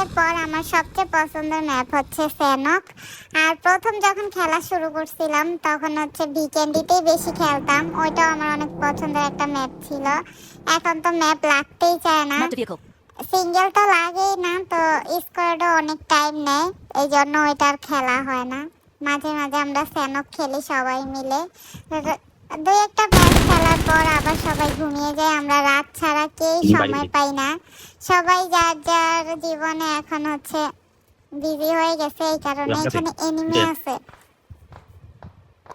উইকের পর আমার সবচেয়ে পছন্দের ম্যাপ হচ্ছে ফেনক। আর প্রথম যখন খেলা শুরু করছিলাম তখন হচ্ছে বিকেন্ডিতেই বেশি খেলতাম। ওইটাও আমার অনেক পছন্দের একটা ম্যাপ ছিল। এখন তো ম্যাপ লাগতেই চায় না. সিঙ্গেল তো লাগেই না তো স্কোয়াডও অনেক টাইম নেয়। এই জন্য ওইটা আর খেলা হয় না। মাঝে মাঝে আমরা স্যানক খেলি সবাই মিলে। দুই একটা ম্যাচ খেলার পর আবার সবাই ঘুমিয়ে যায়। আমরা রাত ছাড়া কেউ সময় পাই না। সবাই যার যার জীবনে এখন হচ্ছে বিজি হয়ে গেছে এই কারণে এখানে এনিমি আছে।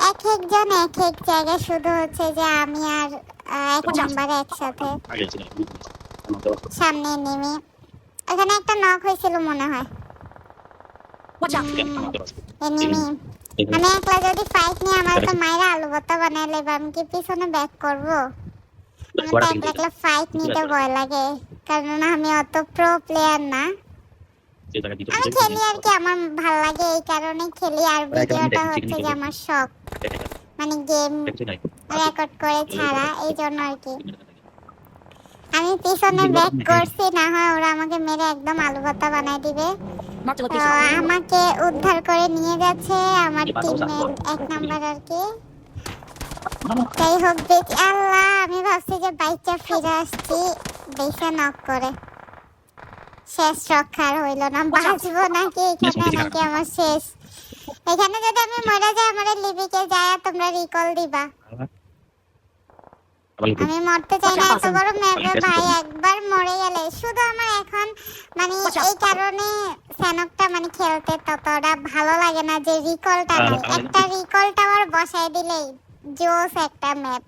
এক একজন এক এক জায়গায় শুধু হচ্ছে যে আমি আর এক নাম্বার একসাথে সামনে নেমে এখানে একটা নক হয়েছিল মনে হয়। এনিমি আমি একলা যদি ফাইট নিয়ে আমার তো মায়েরা আলু ভর্তা বানাইলে আমি কি পিছনে ব্যাক করব? একলা একলা ফাইট নিতে ভয় লাগে। কারণ আমি অত প্রো প্লেয়ার না। আমি খেলি আর কি আমার ভালো লাগে এই কারণে খেলি। আর ভিডিওটা হচ্ছে যে আমার শখ। মানে গেম রেকর্ড করে ছাড়া এই জন্য আর কি। আমি পিছনে ব্যাক করছি না হয় ওরা আমাকে মেরে একদম আলু ভর্তা বানাই দিবে। তো আমাকে উদ্ধার করে নিয়ে যাচ্ছে আমার টিমের এক নাম্বার আর কি। যাই হোক আল্লাহ আমি ভাবছি যে বাইকটা ফিরে আসছি। নক করে। শেষ রক্ষার হইল না। বাঁচবো নাকি? এখানে নাকি আমার শেষ। এখানে যদি আমি মরে যাই আমার লিবিকে যায় তোমরা রিকল দিবা। আমি মরতে চাই না এত বড় ম্যাপে ভাই একবার মরে গেলে। শুধু আমার এখন মানে এই কারণে স্যানকটা মানে খেলতে ততটা ভালো লাগে না যে রিকলটা একটা রিকল টাওয়ার বসাই দিলেই জোস একটা ম্যাপ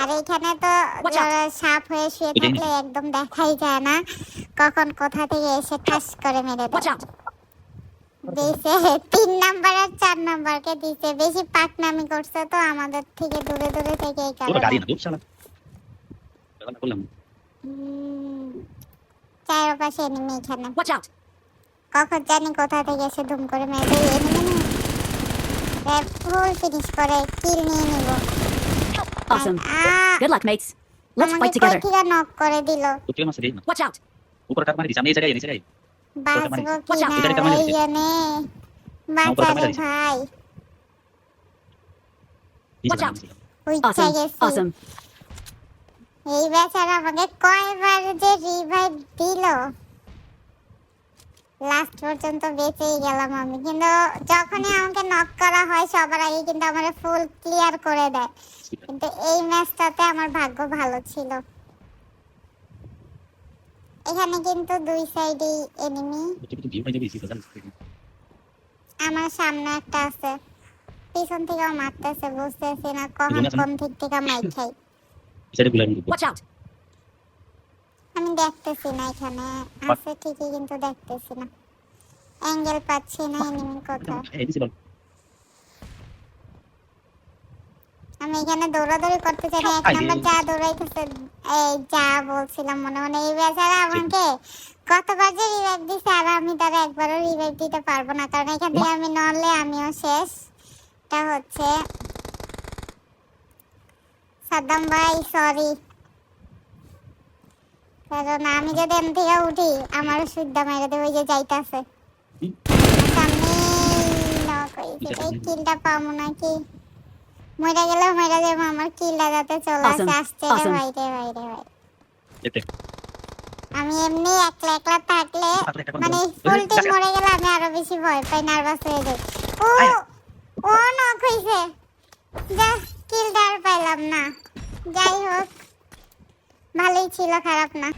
আর এখানে তো সাপ হয়ে শুয়ে থাকলে একদম দেখাই যায় না। কখন কোথা থেকে এসে ঠাস করে মেরে দেয়. দিছে তিন নাম্বার আর চার নাম্বারকে দিছে। বেশি পাকনামি করছে তো আমাদের থেকে দূরে দূরে থেকে এই কারণে। চারপাশে এনিমি এখানে। কখন জানি কোথা থেকে এসে ধুম করে মেরে এনিমি না ফুল ফিনিশ করে কিল নিয়ে নিব Awesome. Good luck, mates. Let's fight together. থেকে নক করে দিল তো মাসে দেই Watch out. উপরে কাট মারি দিছি আমি এই জায়গায় এই জায়গায় বাঁচবো কি Watch out, না মানে এই জন্যে বাঁচারে ভাই Watch out. Awesome. Awesome. এই বেচারা আমাকে কয়বার যে রিভাইভ দিল লাস্ট পর্যন্ত বেঁচেই গেলাম আমি। কিন্তু যখনই আমাকে নক করা হয় সবার আগে কিন্তু আমার ফুল ক্লিয়ার করে দেয়। কিন্তু এই ম্যাচটাতে আমার ভাগ্য ভালো ছিল। এখানে কিন্তু দুই সাইডেই এনিমি আমার সামনে একটা আছে। পিছন থেকে মারতেছে বুঝতেছি না কখন কোন দিক থেকে মাইক খাই সাইডে গুলা কিন্তু Watch out. আমি দেখতেছি না এখানে। আছে ঠিকই কিন্তু দেখতেছি না। অ্যাঙ্গেল পাচ্ছি না এনিমি কোথায় আমি এখানে দৌড়াদৌড়ি করতে চাই না। এক। নাম্বার যা দৌড়াইতেছে এই যা বলছিলাম মনে মনে এই বেচারা আমাকে কতবার যে রিভাইভ দিছে আর আমি তার একবারও রিভাইভ দিতে পারব না। কারণ এখান থেকে আমি নড়লে আমিও শেষ। এটা হচ্ছে সাদ্দাম ভাই সরি কারণ আমি যদি এখান থেকে উঠি আমারও সুদ্ধা মেরে দেবে যে যাইতাছে। সামনে নক হয়েছে। এই কিলটা পাবো নাকি? মরে গেলে মরে যাব আমার কিলটা যাতে চলে আসে আসছে রে ভাই রে ভাই। রে ভাই আমি এমনি একলা একলা থাকলে থাকলে মানে বন্ধু। ফুল টিম মরে গেলে আমি আরও বেশি ভয় পাই নার্ভাস হয়ে যাই। ও ও নক হইছে যা কিলটা আর পাইলাম না। যাই হোক। ভালোই ছিল খারাপ না।